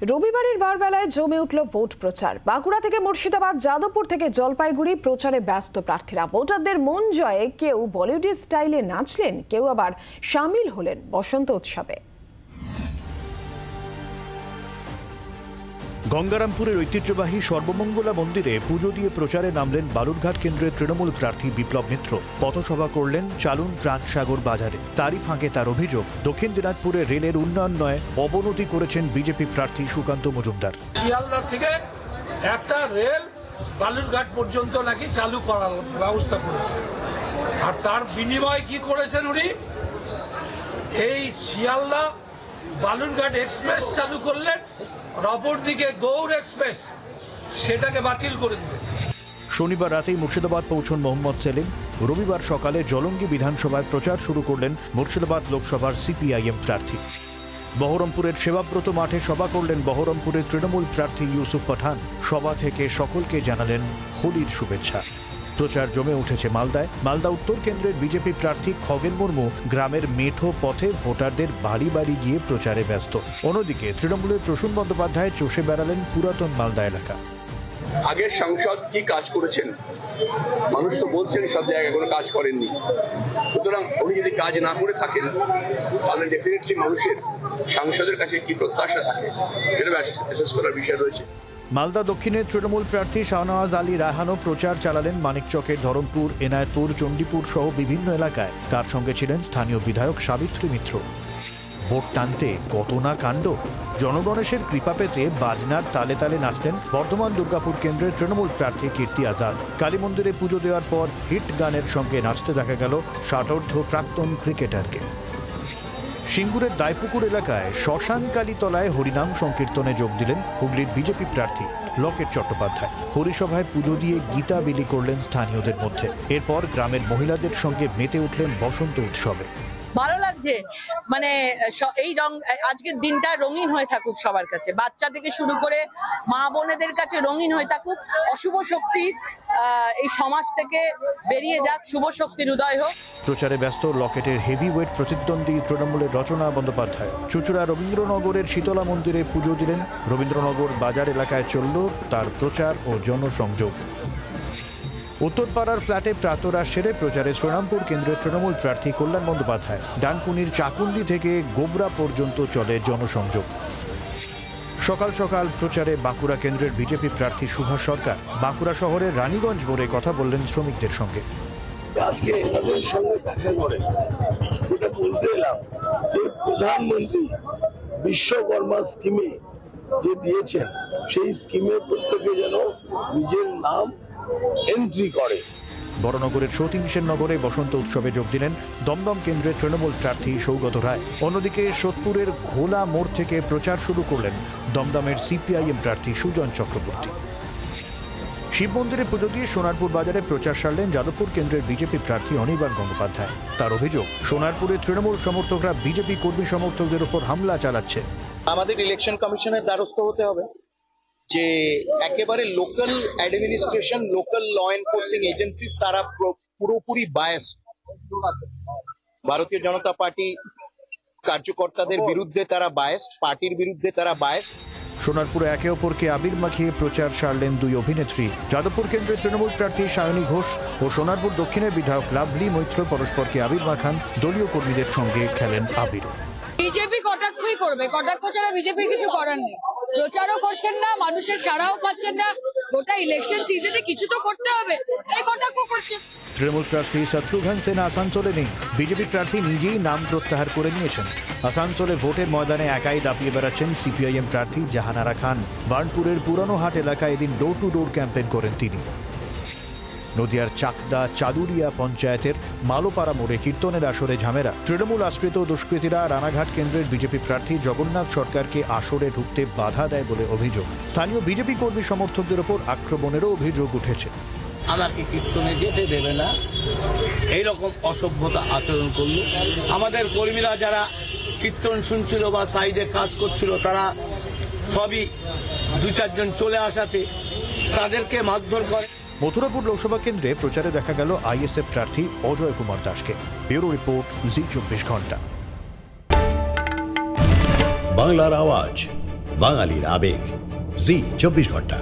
রবিবারের বারবেলায় জমে উঠল ভোট প্রচার। বাঁকুড়া থেকে মুর্শিদাবাদ, যাদবপুর থেকে জলপাইগুড়ি প্রচারে ব্যস্ত প্রার্থীরা। ভোটারদের মন জয়ে কেউ বলিউডের স্টাইলে নাচলেন, কেউ আবার সামিল হলেন বসন্ত উৎসবে। গঙ্গারামপুরের ঐতিহ্যবাহী সর্বমঙ্গলা মন্দিরে পুজো দিয়ে প্রচারে নামলেন বালুরঘাট কেন্দ্রের তৃণমূল প্রার্থী বিপ্লব মিত্র। পথসভা করলেন চালুন প্রাণসাগর বাজারে। তারই ফাঁকে তার অভিযোগ, দক্ষিণ দিনাজপুরে রেলের উন্নয়ন নয় অবনতি করেছেন বিজেপি প্রার্থী সুকান্ত মজুমদার। শিয়ালদা থেকে একটা রেল বালুরঘাট পর্যন্ত নাকি চালু করার ব্যবস্থা করেছে। আর তার বিনিময়ে কি করেছেন উনি? এই শিয়ালদা বালুরঘাট এক্সপ্রেস চালু করলেন আর অপরদিকে গৌড় এক্সপ্রেস, সেটাকে বাতিল করে দিলেন। শনিবার রাতেই মুর্শিদাবাদ পৌঁছন মোহাম্মদ সেলিম। রবিবার সকালে জলঙ্গি বিধানসভায় প্রচার শুরু করলেন মুর্শিদাবাদ লোকসভার সিপিআইএম প্রার্থী। বহরমপুরের সেবাব্রত মাঠে সভা করলেন বহরমপুরের তৃণমূল প্রার্থী ইউসুফ পাঠান। সভা থেকে সকলকে জানালেন হোলির শুভেচ্ছা। প্রচার জমে উঠেছে মালদায়। মালদা উত্তর কেন্দ্রের বিজেপি প্রার্থী খগেন মুর্মু গ্রামের মেঠো পথে ভোটারদের বাড়ি বাড়ি গিয়ে প্রচারে ব্যস্ত। অন্যদিকে তৃণমূলের প্রসূন বন্দ্যোপাধ্যায় চষে বেড়ালেন পুরাতন মালদা এলাকা। আগের সাংসদ কি কাজ করেছেন? মানুষ তো বলছেন সব জায়গায় কোনো কাজ করেননি। সুতরাং উনি যদি কাজ না করে থাকেন, তাহলে ডেফিনেটলি মানুষের সাংসদের কাছে কি প্রত্যাশা থাকে? সেটা করার বিষয় রয়েছে। মালদা দক্ষিণের তৃণমূল প্রার্থী শাহনওয়াজ আলী রাহানও প্রচার চালালেন মানিকচকের ধরমপুর, এনায়তপুর, চণ্ডীপুর সহ বিভিন্ন এলাকায়। তার সঙ্গে ছিলেন স্থানীয় বিধায়ক সাবিত্রী মিত্র। ভোট টানতে কত না কাণ্ড? জনগণেশের কৃপা পেতে বাজনার তালে তালে নাচলেন বর্ধমান দুর্গাপুর কেন্দ্রের তৃণমূল প্রার্থী কীর্তি আজাদ। কালী মন্দিরে পুজো দেওয়ার পর হিট গানের সঙ্গে নাচতে দেখা গেল ষাটোর্ধ প্রাক্তন ক্রিকেটারকে। সিঙ্গুরের দায়পুকুর এলাকায় শ্মশানকালী তলায় হরিনাম সংকীর্তনে যোগ দিলেন হুগলির বিজেপি প্রার্থী লকেট চট্টোপাধ্যায়। হরিসভায় পুজো দিয়ে গীতা বিলি করলেন স্থানীয়দের মধ্যে। এরপর গ্রামের মহিলাদের সঙ্গে মেতে উঠলেন বসন্ত উৎসবে। ভালো লাগছে? মানে এই রং, আজকের দিনটা রঙিন হয়ে থাকুক সবার কাছে। বাচ্চা থেকে শুরু করে মা বোনেদের কাছে রঙিন হয়ে থাকুক। অশুভ শক্তি এই সমাজ থেকে বেরিয়ে যাক। শুভ শক্তির উদয় হোক। প্রচারে ব্যস্ত লকেটের হেভি ওয়েট প্রতিদ্বন্দ্বী তৃণমূলের রচনা বন্দ্যোপাধ্যায়। চুচুড়া রবীন্দ্রনগরের শীতলা মন্দিরে পুজো দিলেন। রবীন্দ্রনগর বাজার এলাকায় চলল তার প্রচার ও জনসংযোগ। উত্তরপাড়ার ফ্ল্যাটে প্রাতরা সেরে প্রচারে শ্রীরামপুর কেন্দ্রের তৃণমূল প্রার্থী কল্যাণ বন্দ্যোপাধ্যায়। ডানকুনির চাকুন্ডি থেকে গোবরা পর্যন্ত চলে জনসংযোগ। সকাল সকাল প্রচারে বাঁকুড়া কেন্দ্রের বিজেপি প্রার্থী সুভাষ সরকার। বাঁকুড়া শহরের রানীগঞ্জ মোড়ে কথা বললেন শ্রমিকদের সঙ্গে। আজকে তাদের সঙ্গে দেখা করে বলতে এলাম যে প্রধানমন্ত্রী বিশ্বকর্মা স্কিমে যে দিয়েছেন, সেই স্কিমে প্রত্যেকে যেন নিজের নাম এন্ট্রি করে। বড়নগরের নগরে বসন্ত উৎসবে যোগ দিলেন দমদম কেন্দ্রের তৃণমূল প্রার্থী সৌগত রায়। অন্যদিকে সোদপুরের ঘোলা মোড় থেকে প্রচার শুরু করলেন দমদমের সিপিআইএম প্রার্থী সুজন চক্রবর্তী। শিব মন্দিরে পুজো দিয়ে সোনারপুর বাজারে প্রচার সারলেন যাদবপুর কেন্দ্রের বিজেপি প্রার্থী অনির্বাণ গঙ্গোপাধ্যায়। তার অভিযোগ সোনারপুরে তৃণমূল সমর্থকরা বিজেপি কর্মী সমর্থকদের উপর হামলা চালাচ্ছে। আমাদের ইলেকশন কমিশনের দ্বারস্থ হতে হবে। যে একেবারে local administration local law enforcing agency তারা পুরোপুরি বায়াস ভারতীয় জনতা পার্টি কার্যকর্তাদের বিরুদ্ধে তারা বায়াস পার্টির বিরুদ্ধে তারা বায়াস সোনারপুরে একে অপরকে আবির মাখিয়ে প্রচার সারলেন দুই অভিনেত্রী। যাদবপুর কেন্দ্রের তৃণমূল প্রার্থী সায়নী ঘোষ ও সোনারপুর দক্ষিণের বিধায়ক লাভলি মৈত্র পরস্পরকে আবির মাখান দলীয় কর্মীদের সঙ্গে খেলেন আবির বিজেপি কটাক্ষই করবে? কটাক্ষ ছাড়া বিজেপির কিছু করার নেই। প্রচারও করছেন না, মানুষের সাড়াও পাচ্ছেন না। গোটা ইলেকশন সিজনে কিছু তো করতে হবে। এই কটাক্ষ করছেন। তৃণমূল প্রার্থী শত্রুঘ্ন সেন আসানসোলে নেই। বিজেপি প্রার্থী নিজেই নাম প্রত্যাহার করে নিয়েছেন। আসানসোলে ভোটের ময়দানে একাই দাপিয়ে বেড়াচ্ছেন সিপিআইএম প্রার্থী জাহানারা খান। বার্নপুরের পুরানো হাট এলাকায় এদিন ডোর টু ডোর ক্যাম্পেন করেন তিনি। নদিয়ার চাকদা চাদুরিয়া পঞ্চায়েতের মালোপাড়া মোড়ে কীর্তনের আসরে ঝামেরা তৃণমূল আশ্রিত দুষ্কৃতীরা রানাঘাট কেন্দ্রের বিজেপি প্রার্থী জগন্নাথ সরকারকে আসরে ঢুকতে বাধা দেয় বলে অভিযোগ। স্থানীয় বিজেপি কর্মী সমর্থকদের ওপর আক্রমণেরও অভিযোগ উঠেছে। আমাকে কীর্তনে যেতে দেবে না। এই রকম অসভ্যতা আচরণ করল। আমাদের কর্মীরা যারা কীর্তন শুনছিল বা সাইডে কাজ করছিল, তারা সবই দু চারজন চলে আসাতে তাদেরকে মারধর করে। মথুরাপুর লোকসভা কেন্দ্রে প্রচারে দেখা গেল আইএসএফ প্রার্থী অজয় কুমার দাসকে। ব্যুরো রিপোর্ট, জি চব্বিশ ঘণ্টা। বাংলার আওয়াজ, বাঙালির আবেগ, জি চব্বিশ ঘণ্টা।